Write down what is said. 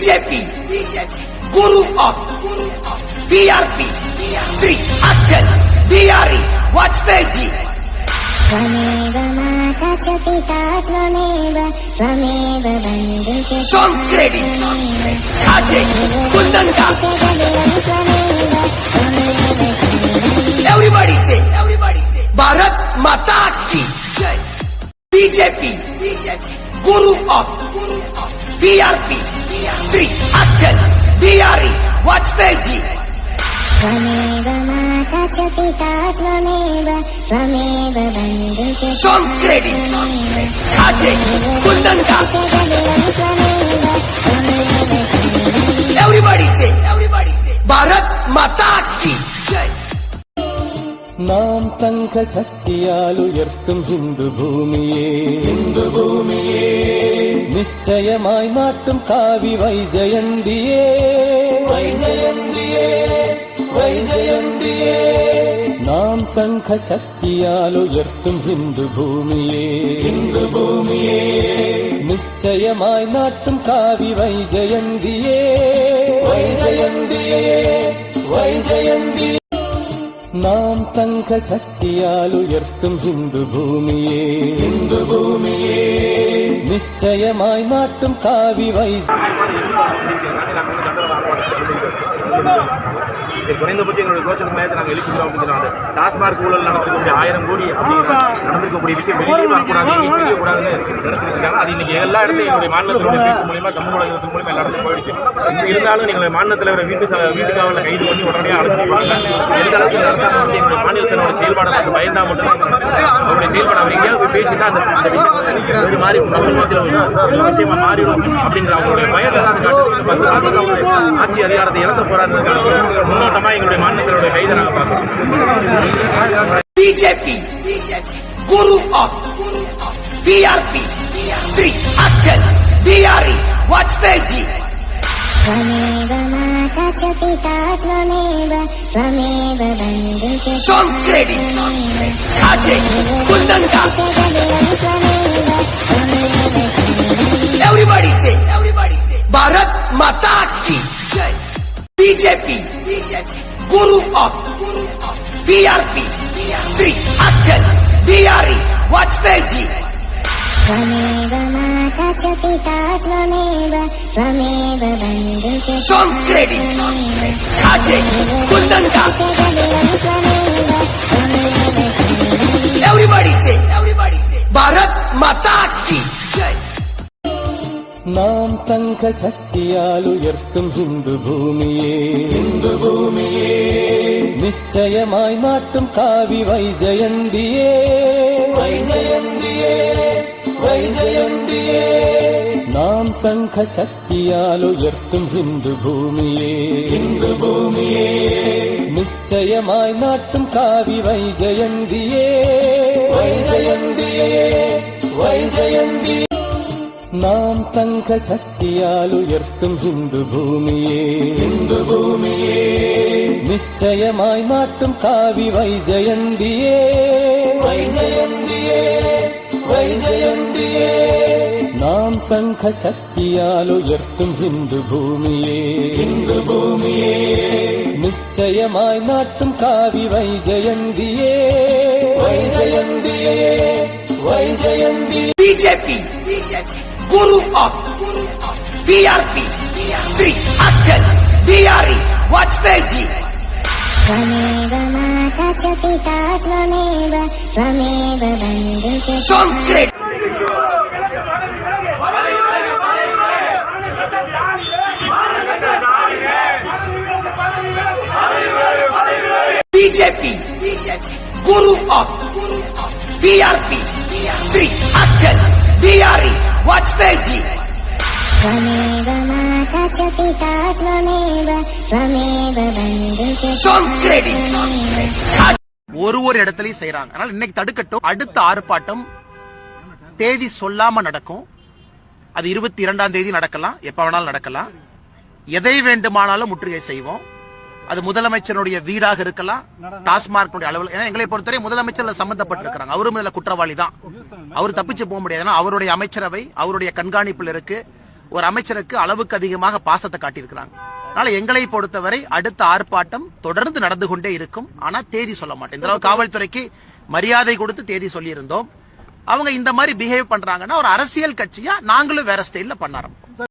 BJP guru of BRP Shri Atal Bihari Vajpayee ji everybody से everybody से भारत माता की जय BJP BJP guru of BRP Shri Atal Bihari Vajpayeeji song credit Ajay కుందంగా everybody everybody Bharat Mata కీ జై നാം நிச்சயமாய் மாட்டும் காவி வைஜயந்தியே. வைஜயந்தியே வைஜயந்தியே. நாம் சங்க சக்தியால் உயர்த்தும் இந்து பூமியே. இந்து பூமியே. நிச்சயமாய் நாட்டும் காவி வைஜயந்தியே. வைஜயந்தியே வைஜயந்தியே. நாம் சங்க சக்தியால் உயர்த்தும் இந்து பூமியே. இந்து பூமியே. நிச்சயமாய் மாற்றும் காவி வை குறைந்தபட்சம் எங்களுடைய கோஷத்துக்கு மேலே நாங்கள் எழுப்பிக்கிறோம் அப்படின்னு டாஸ்மாக் ஊழல் நடக்கக்கூடிய ஆயிரம் கோடி அப்படின்னு நடந்திருக்கக்கூடிய விஷயம் வெளியே வரக்கூடாது தெரியக்கூடாதுன்னு நினைச்சிட்டு இருக்காங்க. அது இன்னைக்கு எல்லா இடத்துலையும் எங்களுடைய மாநிலத்தினுடைய பேச்சு மூலியமா சமூக வலைதளத்தின் மூலியமா எல்லா இடத்துலையும் போயிடுச்சு. இருந்தாலும் எங்களுடைய மாநில தலைவரை வீட்டு வீட்டு காவலில் கைது பண்ணி உடனடியாக அழைச்சிட்டு போறாங்க எந்த அளவுக்கு இந்த அரசாங்கம் வந்து எங்களுடைய மாநில தலைவரோட செயல்பாடு பார்த்து பயந்தா மட்டும்தான் அவருடைய செயல்பாடு அவர் எங்கேயாவது போய் பேசிட்டா அந்த அந்த விஷயம் ஒரு மாதிரி மத்தியில் ஒரு விஷயமா மாறிடும் அப்படின்ற அவங்களுடைய பயத்தை தான் காட்டுது. இந்த பத்து அவங்களுடைய ஆட்சி அதிகாரத்தை இழக்க போறாருன்றதுக்கான முன்னோட்டமா எங்களுடைய மாநிலத்தினுடைய கைதை நாங்கள் பார்க்கிறோம். Guru of BRP Shri Atal Bihari Vajpayee ji त्वमेव माता च पिता त्वमेव त्वमेव बन्धु च सॉन्ग क्रेडिट खाजे कुंदन का एवरीबॉडी से एवरीबॉडी से भारत माता की जय BJP BJP guru of BRP Shri Atal Bihari Vajpayee త్వమేవ మాత చ పితా త్వమేవ త్వమేవ బంధు చ நிச்சயமாய் மாற்றும் காவி வைஜயந்தியே. வைஜயந்தியே வைஜயந்தியே. நாம் சங்க சக்தியால் உயர்த்தும் இந்து பூமியே. இந்து பூமியே. நிச்சயமாய் நாட்டும் காவி வைஜயந்தியே. வைஜயந்தியே வைஜயந்தியே. நாம் சங்க சக்தியால் உயர்த்தும் இந்து பூமியே. இந்து பூமியே. நிச்சயமாய் மாற்றும் காவி வைஜயந்தியே. வைஜயந்தியே. வைஜயந்தியே. நாம் சங்க சக்தியால் உயர்த்தும் இந்து பூமியே. இந்து பூமியே. நிச்சயமாய் நாட்டும் காவி வைஜயந்தியே. வைஜயந்தியே. Vaijayanti BJP BJP. Guru of BRP Shri Atal Bihari Vajpayee ji. त्वमेव माता च पिता त्वमेव त्वमेव बन्धु च कांक्रीट बीजेपी श्री अटल బిఆర్ఈ వాజ్పేయిజీ ஒரு ஒரு இடத்துலயும் செய்யறாங்க அதனால இன்னைக்கு தடுக்கட்டும். அடுத்த ஆர்ப்பாட்டம் தேதி சொல்லாம நடக்கும். அது இருபத்தி இரண்டாம் தேதி நடக்கலாம். எப்ப வேணாலும் நடக்கலாம். எதை வேண்டுமானாலும் முற்றுகை செய்வோம். அது முதலமைச்சருடைய வீடாக இருக்கலாம் டாஸ்மார்க் அலுவலகம் ஏன்னா எங்களை பொறுத்தவரை முதலமைச்சர் சம்பந்தப்பட்டிருக்கிறாங்க அவரும் இதுல குற்றவாளி தான். அவர் தப்பிச்சு போக முடியாது. ஏன்னா அவருடைய அமைச்சரவை அவருடைய கண்காணிப்பில் இருக்கு. ஒரு அமைச்சருக்கு அளவுக்கு அதிகமாக பாசத்தை காட்டியிருக்கிறாங்க. அதனால எங்களை பொறுத்தவரை அடுத்த ஆர்ப்பாட்டம் தொடர்ந்து நடந்து கொண்டே இருக்கும். ஆனா தேதி சொல்ல மாட்டேன். இந்த அளவு காவல்துறைக்கு மரியாதை கொடுத்து தேதி சொல்லியிருந்தோம். அவங்க இந்த மாதிரி பிஹேவ் பண்றாங்கன்னா ஒரு அரசியல் கட்சியா நாங்களும் வேற ஸ்டைல்ல பண்ண ஆரம்பிப்போம்.